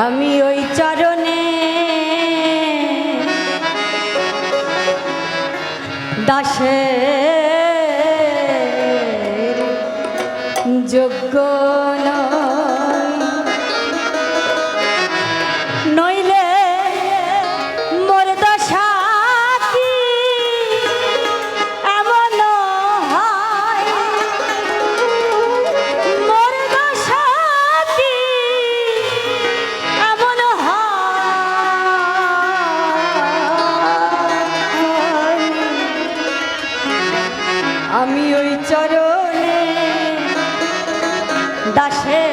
আমি ওই চরণে দাসে যোগ্য আমি ওই চরণে দাসে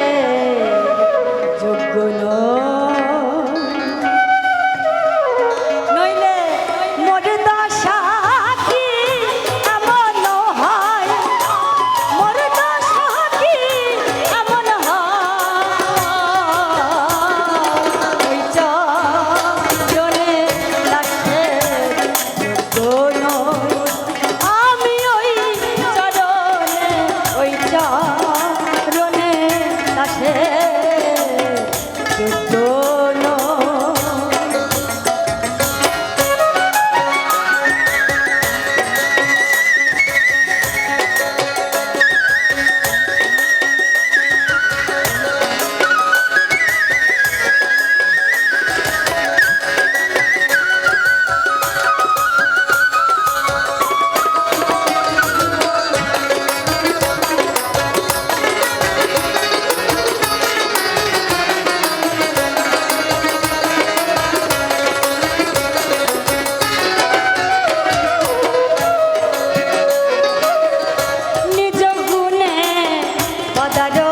Cada